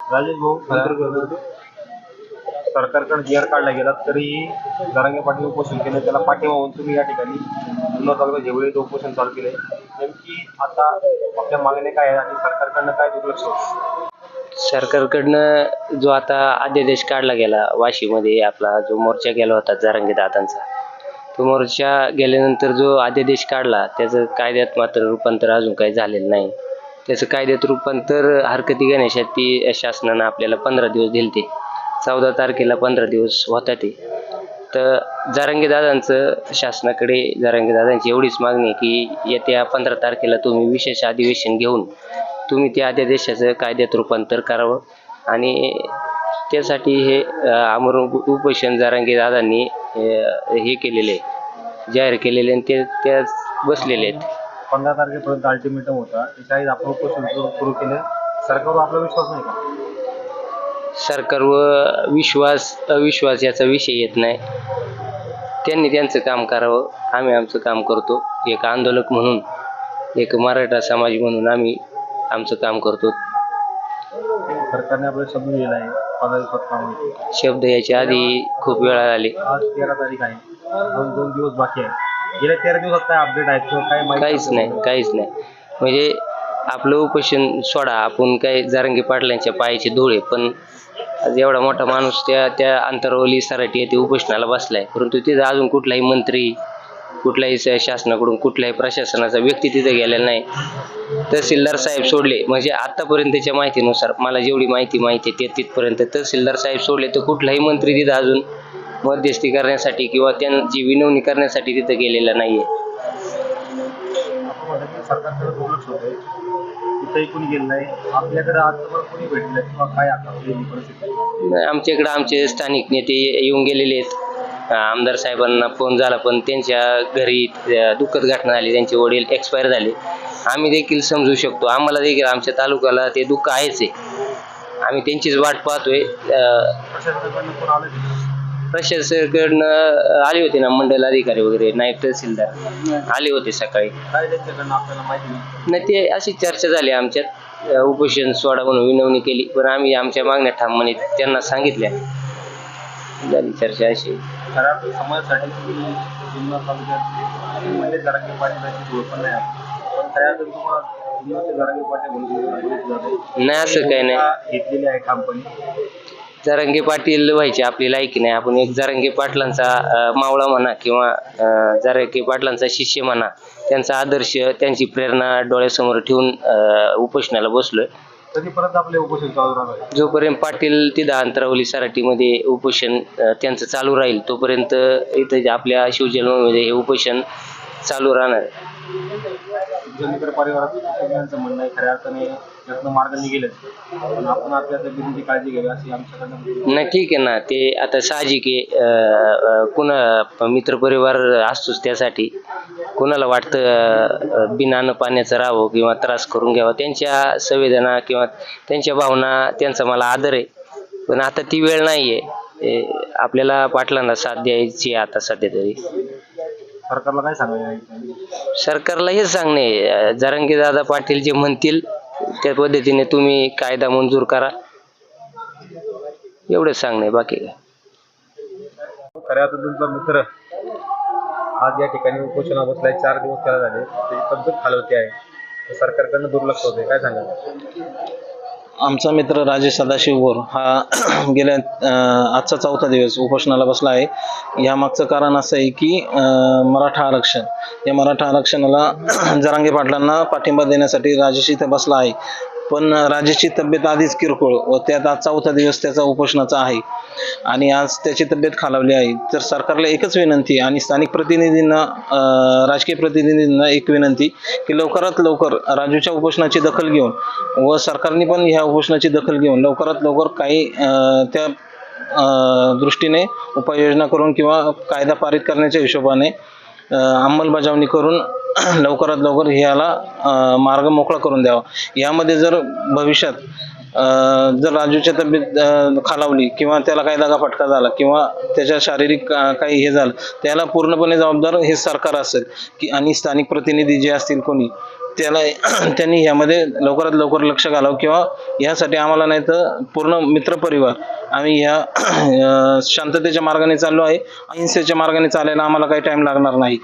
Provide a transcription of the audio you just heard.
राजेश भाऊ सरकारकडे जी आर काढला गेला तरीही दरांगे पाटील उपोषण केलं त्याला पाठिंबा म्हणून तुम्ही या ठिकाणी जुन्नर तालुका जेवढे उपोषण चालू केले नेमकी आता आपल्या मागण्या काय आहे आणि सरकारकडनं काय दुर्लक्ष होतं? सरकारकडनं जो आता अध्यादेश काढला गेला वाशीमध्ये आपला जो मोर्चा गेला होता जरांगे दादांचा समोरच्या गेल्यानंतर जो अध्यादेश काढला त्याचं कायद्यात मात्र रूपांतर अजून काही झालेलं नाही. त्याचं कायद्यात रूपांतर हरकती घेण्यासाठी शासनानं आपल्याला पंधरा दिवस दिले ते चौदा तारखेला पंधरा दिवस होता ते. तर जारंगीदादांचं शासनाकडे जारंगीदादांची एवढीच मागणी आहे की येत्या पंधरा तारखेला तुम्ही विशेष अधिवेशन घेऊन तुम्ही त्या अध्यादेशाचं कायद्यात रूपांतर करावं. आणि त्यासाठी हे अ, आमरण उ- उपोषण जरांगे दादांनी हे केलेले आहे. जाहीर केलेले आणि ते त्या बसलेले आहेत. पंधरा तारखेपर्यंत अल्टिमेटम होता. त्याच्या आपण उपोषण सुरू सुरू केलं. सरकारवर आपला विश्वास नाही का? सरकारवर विश्वास अविश्वास याचा विषय येत नाही. त्यांनी त्यांचं काम करावं. आम्ही आमचं काम करतो. एक आंदोलक म्हणून एक मराठा समाज म्हणून आम्ही आमचं काम करतो. सरकारने आपल्याला शब्द दिला आहे शब्द याच्या आधी खूप वेळा आले. आज तेरा तारीख आहे. दोन दोन दिवस बाकी आहे. गेल्या तेरा दिवसात काय अपडेट आहे? किंवा काय माहिती काहीच नाही काहीच नाही. म्हणजे आपलं उपोषण सोडा आपण काय जारंगी पाटलांच्या पायाचे धुळे पण आज एवढा मोठा माणूस त्या त्या अंतरवली सराटी येथे उपोषणाला बसलाय. परंतु तिथं अजून कुठलाही मंत्री कुठल्याही शासनाकडून कुठल्याही प्रशासनाचा व्यक्ती तिथे गेलेला नाही. तहसीलदार साहेब सोडले. म्हणजे आतापर्यंतच्या माहितीनुसार मला जेवढी माहिती माहिती आहे ते तिथपर्यंत तहसीलदार साहेब सोडले. तर कुठलाही मंत्री तिथं अजून मध्यस्थी करण्यासाठी किंवा त्यांची विनवणी करण्यासाठी तिथं गेलेला नाहीये. आपण म्हणतो की सरकारकडे दुर्लक्ष होतंय तिथंही कुणी गेलं नाही. आपल्याकडे आजवर कुणी भेटलं किंवा काय आता आपली परिस्थिती? नाही, आमच्याकडे आमचे स्थानिक नेते येऊन गेलेले आहेत. आमदार साहेबांना फोन झाला पण त्यांच्या घरी दुःखद घटना झाली. त्यांचे वडील एक्सपायर झाले. आम्ही देखील समजू शकतो. आम्हाला देखील आमच्या तालुक्याला ते दुःख आहेच आहे. आम्ही त्यांचीच वाट पाहतोय. अं, प्रशासनाकडनं आले होते ना मंडल अधिकारी वगैरे नायब तहसीलदार? आले होते सकाळी. नाही ते अशी चर्चा झाली आमच्यात. उपोषण सोडा म्हणून विनवणी केली पण आम्ही आमच्या मागण्या ठामपणे त्यांना सांगितल्या. झाली चर्चा अशी. अर्थात समाजासाठी तुम्ही जुन्नर तालुक्यात म्हणजे जरांगे पाटील धूळ पण नाही. पण खऱ्या अर्थात तुम्हाला जुन्नरचे जरांगे पाटील म्हणून. नाही असं काही नाही घेतलेली आहे कंपनी जरांगे पाटील व्हायची आपली लायकी नाही आपण एक जरांगे पाटलांचा मावळा म्हणा किंवा जरांगे पाटलांचा शिष्य म्हणा त्यांचा आदर्श त्यांची प्रेरणा डोळ्यासमोर ठेवून उपोषणाला बसलोय कधीपर्यंत आपले उपोषण चालू राहणार आहे जोपर्यंत पाटील तिथं अंतरावली सराटीमध्ये उपोषण अं, त्यांचं चालू राहील तोपर्यंत इथं जे आपल्या शिवजन्ममध्ये हे उपोषण चालू राहणार आहे. जमीकर परिवारात कुटुंबियांचं म्हणणं आहे खऱ्या अर्थाने यातनं मार्ग निघेलच. पण आपण आपल्या तब्येतीची काळजी घ्यावी अशी आमच्याकडनं नाही ठीक आहे ना ते आता साहजिक आहे. अं, अं, कुणा मित्रपरिवार असतोच त्यासाठी. कुणाला वाटतं अं, बिनानं पाण्याचं राहावं किंवा त्रास करून घ्यावा त्यांच्या संवेदना किंवा त्यांच्या भावना त्यांचा मला आदर आहे. पण आता ती वेळ नाही आहे आपल्याला पाटलांना साथ द्यायची आहे आता सध्या तरी. सरकारला काय सांगायचं सरकारला हेच सांगणे आहे, दादा पाटील जे म्हणतील त्या पद्धतीने तुम्ही कायदा मंजूर करा. एवढंच सांगणे बाकी काय. खऱ्या आता तुमचा मित्र आज या ठिकाणी उपोषणा बसलाय चार दिवस त्याला झाले त्याची तब्येत खालवते आहे. सरकारकडनं दुर्लक्ष होते काय सांगाल? आमचा मित्र राजेश सदाशिव बोर हा गेल्या आजचा चौथा दिवस उपोषणाला बसला आहे. यामागचं कारण असं आहे की मराठा आरक्षण या मराठा आरक्षणाला जरांगे पाटलांना पाठिंबा देण्यासाठी राजेश इथे बसला आहे. पण राजेची तब्येत आधीच किरकोळ व त्यात आज चौथा दिवस त्याचा उपोषणाचा आहे. आणि आज त्याची तब्येत खालावली आहे. तर सरकारला एकच विनंती आणि स्थानिक प्रतिनिधींना राजकीय प्रतिनिधींना एक विनंती की लवकरात लवकर राजूच्या उपोषणाची दखल घेऊन व सरकारने पण ह्या उपोषणाची दखल घेऊन लवकरात लवकर काही त्या दृष्टीने उपाययोजना करून किंवा कायदा पारित करण्याच्या हिशोबाने अंमलबजावणी करून लवकरात लवकर ह्याला मार्ग मोकळा करून द्यावा. यामध्ये जर भविष्यात जर राजूची तब्येत खालावली किंवा त्याला काही दगाफटका झाला किंवा त्याच्या शारीरिक काही हे झालं त्याला पूर्णपणे जबाबदार हे सरकार असेल की आणि स्थानिक प्रतिनिधी जे असतील कोणी त्याला त्यांनी यामध्ये लवकरात लवकर लक्ष घालावं किंवा यासाठी आम्हाला नाही तर पूर्ण मित्रपरिवार आम्ही या शांततेच्या मार्गाने चाललो आहे. अहिंसेच्या मार्गाने चालायला आम्हाला काही टाईम लागणार नाही.